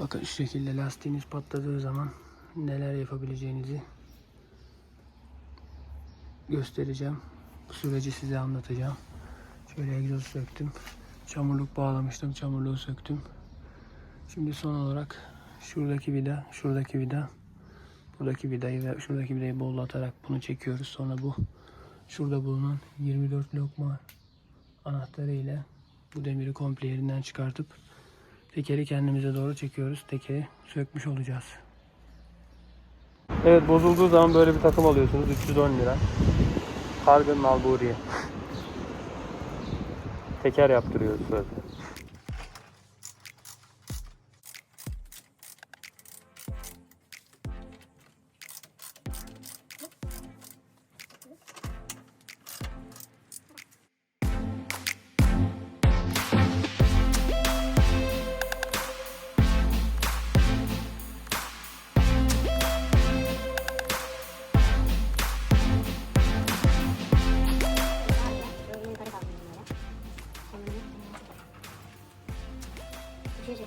Bakın şu şekilde lastiğiniz patladığı zaman neler yapabileceğinizi göstereceğim. Bu süreci size anlatacağım. Şöyle egzoz söktüm. Çamurluk bağlamıştım. Çamurluğu söktüm. Şimdi son olarak şuradaki vida, şuradaki vida, buradaki vidayı ve şuradaki vidayı bollatarak bunu çekiyoruz. Sonra bu şurada bulunan 24 lokma anahtarı ile bu demiri komple yerinden çıkartıp tekeri kendimize doğru çekiyoruz. Tekeri sökmüş olacağız. Evet bozulduğu zaman böyle bir takım alıyorsunuz. 310 lira. Kargın Nalburiye. Teker yaptırıyoruz böyle. Bir şey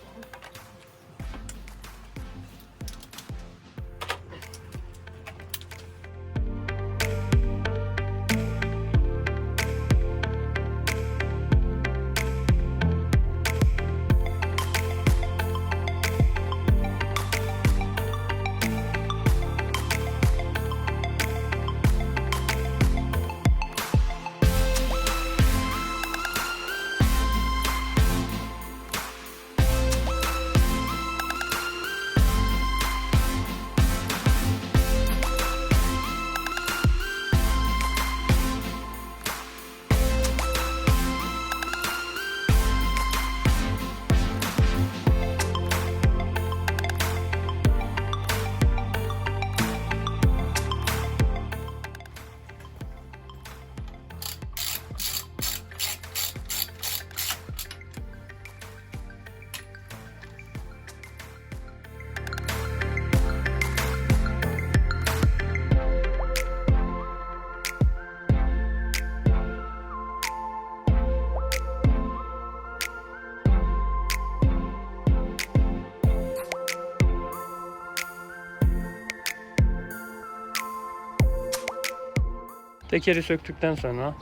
Tekeri söktükten sonra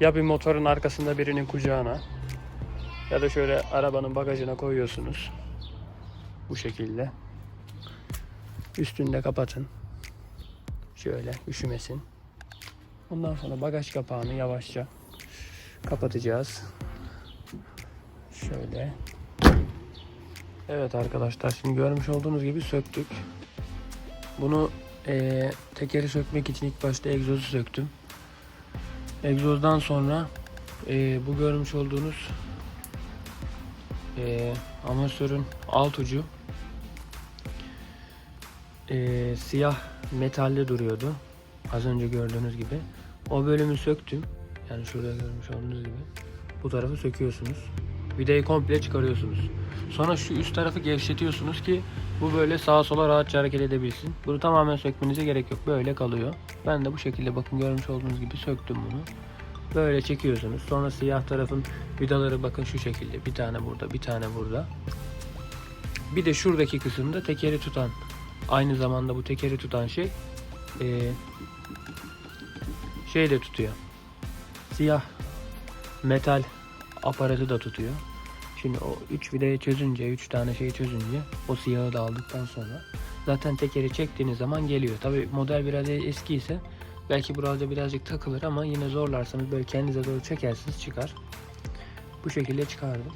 ya bir motorun arkasında birinin kucağına ya da şöyle arabanın bagajına koyuyorsunuz. Bu şekilde. Üstünde kapatın. Şöyle üşümesin. Ondan sonra bagaj kapağını yavaşça kapatacağız. Şöyle. Evet arkadaşlar şimdi görmüş olduğunuz gibi söktük. Bunu eee, tekeri sökmek için ilk başta egzozu söktüm. Egzozdan sonra eee, bu görmüş olduğunuz eee amatörün alt ucu eee, siyah metalde duruyordu. Az önce gördüğünüz gibi. O bölümü söktüm. Yani şurada görmüş olduğunuz gibi. Bu tarafı söküyorsunuz. Vidayı komple çıkarıyorsunuz. Sonra şu üst tarafı gevşetiyorsunuz ki bu böyle sağa sola rahatça hareket edebilsin. Bunu tamamen sökmenize gerek yok. Böyle kalıyor. Ben de bu şekilde bakın görmüş olduğunuz gibi söktüm bunu. Böyle çekiyorsunuz. Sonra siyah tarafın vidaları bakın şu şekilde. Bir tane burada, bir tane burada. Bir de şuradaki kısımda tekeri tutan, aynı zamanda bu tekeri tutan şey eee şey de tutuyor. Siyah metal aparatı da tutuyor. Şimdi o 3 vidayı çözünce, 3 tane şeyi çözünce o siyahı da aldıktan sonra zaten tekeri çektiğiniz zaman geliyor. Tabi model biraz eski ise belki burada birazcık takılır ama yine zorlarsanız böyle kendinize doğru çekersiniz çıkar. Bu şekilde çıkardım.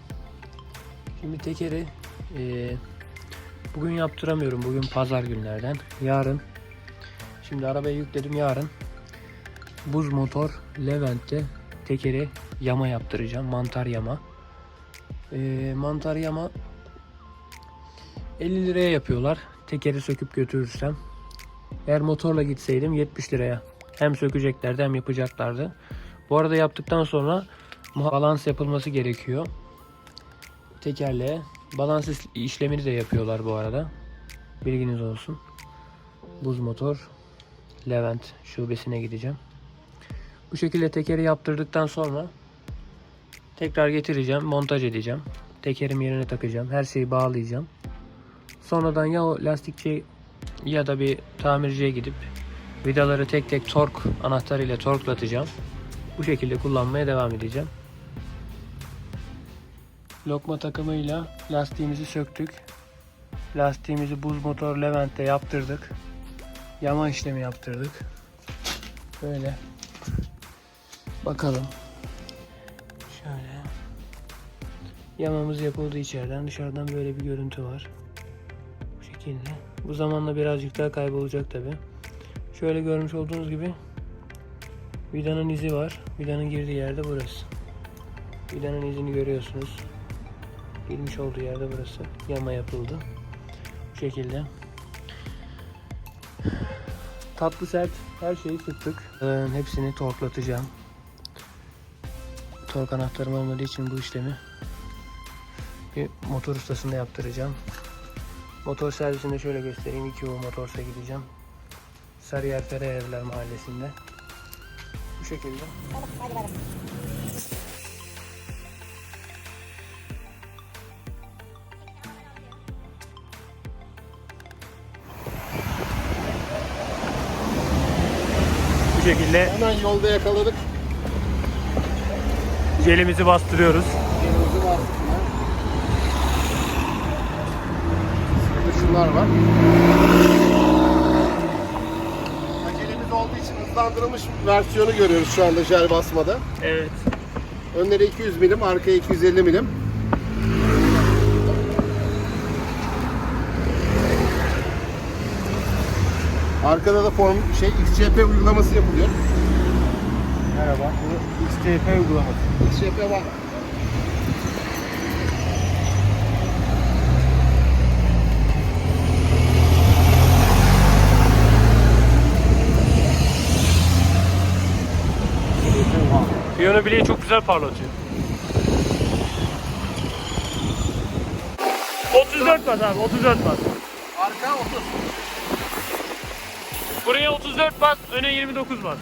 Şimdi tekeri eee, bugün yaptıramıyorum. Bugün pazar günlerden. Yarın şimdi arabaya yükledim yarın buz motor Levent'te tekeri yama yaptıracağım. Mantar yama. Ee, mantar yama 50 liraya yapıyorlar. Tekeri söküp götürürsem. Eğer motorla gitseydim 70 liraya. Hem sökeceklerdi hem yapacaklardı. Bu arada yaptıktan sonra balans yapılması gerekiyor. Tekerleğe. Balans işlemini de yapıyorlar bu arada. Bilginiz olsun. Buz motor Levent şubesine gideceğim. Bu şekilde tekeri yaptırdıktan sonra tekrar getireceğim, montaj edeceğim. Tekerim yerine takacağım. Her şeyi bağlayacağım. Sonradan ya o lastikçi ya da bir tamirciye gidip vidaları tek tek tork anahtarıyla torklatacağım. Bu şekilde kullanmaya devam edeceğim. Lokma takımıyla lastiğimizi söktük. Lastiğimizi buz motor Levent'te yaptırdık. Yama işlemi yaptırdık. Böyle. Bakalım. Şöyle. Yamamız yapıldı içeriden. Dışarıdan böyle bir görüntü var. Bu şekilde. Bu zamanla birazcık daha kaybolacak tabi. Şöyle görmüş olduğunuz gibi vidanın izi var. Vidanın girdiği yerde burası. Vidanın izini görüyorsunuz. Girmiş olduğu yerde burası. Yama yapıldı. Bu şekilde. Tatlı sert her şeyi sıktık. Ee, hepsini torklatacağım. Tork anahtarım olmadığı için bu işlemi bir motor ustasında yaptıracağım. Motor servisinde şöyle göstereyim. 2 U Motors'a gideceğim. Sarıyer Ferayevler Mahallesi'nde. Bu şekilde. Hadi bakalım. Bu şekilde Hemen yolda yakaladık. Jelimizi bastırıyoruz. Yine. Burada şunlar var. Acelemiz olduğu için hızlandırılmış versiyonu görüyoruz şu anda jel basmada. Evet. Önleri 200 milim, arkaya 250 milim. Arkada da form şey XCP uygulaması yapılıyor. Merhaba. Bu XTP uygulaması. XCP var. Piyano bileği çok güzel parlatıyor. 34 watt abi 34 watt. Arka 30. Buraya 34 watt, öne 29 watt.